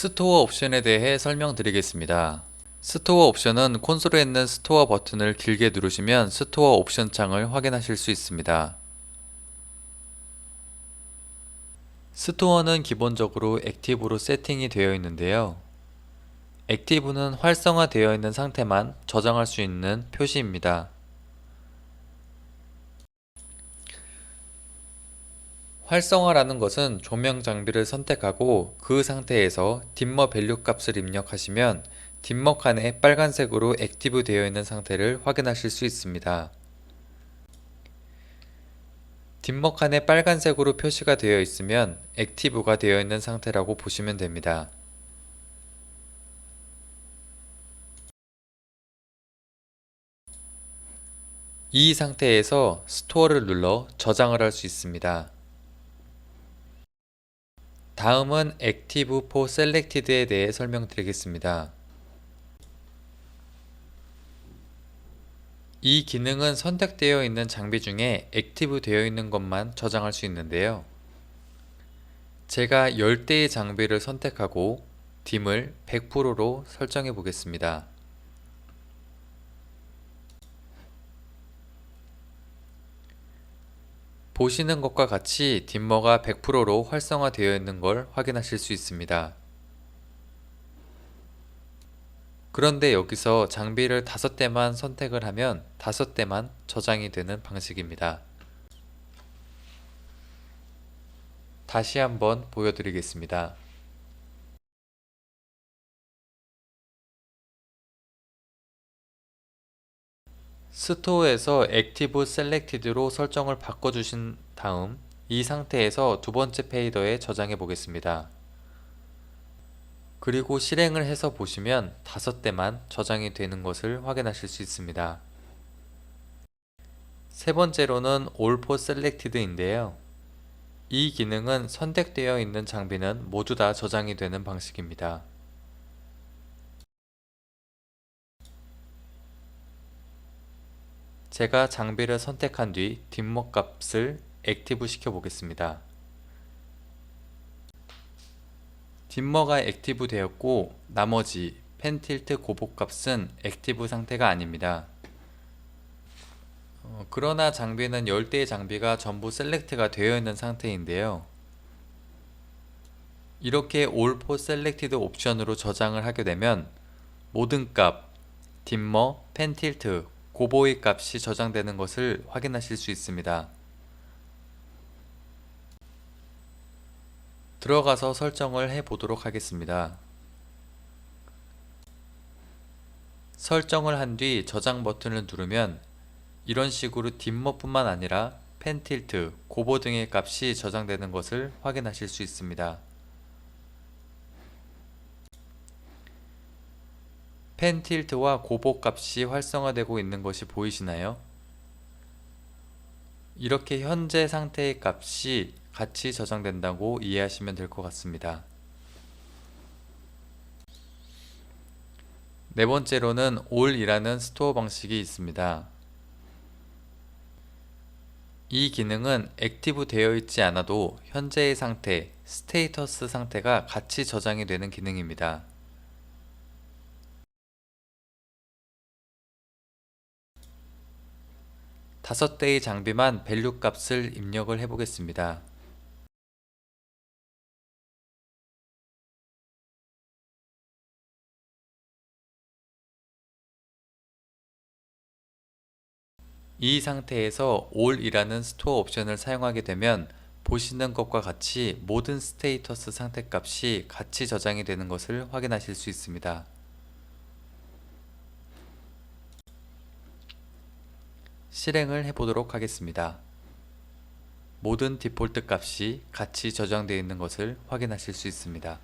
스토어 옵션에 대해 설명드리겠습니다. 스토어 옵션은 콘솔에 있는 스토어 버튼을 길게 누르시면 스토어 옵션 창을 확인하실 수 있습니다. 스토어는 기본적으로 액티브로 세팅이 되어 있는데요. 액티브는 활성화되어 있는 상태만 저장할 수 있는 표시입니다. 활성화라는 것은 조명 장비를 선택하고 그 상태에서 딤머 밸류 값을 입력하시면 딤머 칸에 빨간색으로 액티브 되어 있는 상태를 확인하실 수 있습니다. 딤머 칸에 빨간색으로 표시가 되어 있으면 액티브가 되어 있는 상태라고 보시면 됩니다. 이 상태에서 스토어를 눌러 저장을 할 수 있습니다. 다음은 Active for Selected에 대해 설명드리겠습니다. 이 기능은 선택되어 있는 장비 중에 액티브 되어 있는 것만 저장할 수 있는데요. 제가 10대의 장비를 선택하고 딤을 100%로 설정해 보겠습니다. 보시는 것과 같이 딤머가 100%로 활성화되어 있는 걸 확인하실 수 있습니다. 그런데 여기서 장비를 5대만 선택을 하면 5대만 저장이 되는 방식입니다. 다시 한번 보여드리겠습니다. 스토어에서 액티브 셀렉티드로 설정을 바꿔주신 다음 이 상태에서 두 번째 페이더에 저장해 보겠습니다. 그리고 실행을 해서 보시면 다섯 대만 저장이 되는 것을 확인하실 수 있습니다. 세 번째로는 All for Selected인데요. 이 기능은 선택되어 있는 장비는 모두 다 저장이 되는 방식입니다. 제가 장비를 선택한 뒤 뒷목 값을 액티브 시켜 보겠습니다. 뒷머가 액티브 되었고 나머지 펜틸트 고복 값은 액티브 상태가 아닙니다. 어, 그러나 장비는 10대의 장비가 전부 셀렉트가 되어 있는 상태인데요. 이렇게 for Selected 옵션으로 저장을 하게 되면 모든 값, pen tilt, 고보의 값이 저장되는 것을 확인하실 수 있습니다. 들어가서 설정을 해 보도록 하겠습니다. 설정을 한 뒤 저장 버튼을 누르면 이런 식으로 dimmer뿐만 아니라 펜 틸트, 고보 등의 값이 저장되는 것을 확인하실 수 있습니다. 펜 틸트와 고보 값이 활성화되고 있는 것이 보이시나요? 이렇게 현재 상태의 값이 같이 저장된다고 이해하시면 될 것 같습니다. 네 번째로는 all이라는 스토어 방식이 있습니다. 이 기능은 액티브 되어 있지 않아도 현재의 상태, 스테이터스 상태가 같이 저장이 되는 기능입니다. 다섯 대의 장비만 밸류 값을 입력을 해 보겠습니다. 이 상태에서 all이라는 스토어 옵션을 사용하게 되면 보시는 것과 같이 모든 스테이터스 상태 값이 같이 저장이 되는 것을 확인하실 수 있습니다. 실행을 해보도록 하겠습니다. 모든 디폴트 값이 같이 저장되어 있는 것을 확인하실 수 있습니다.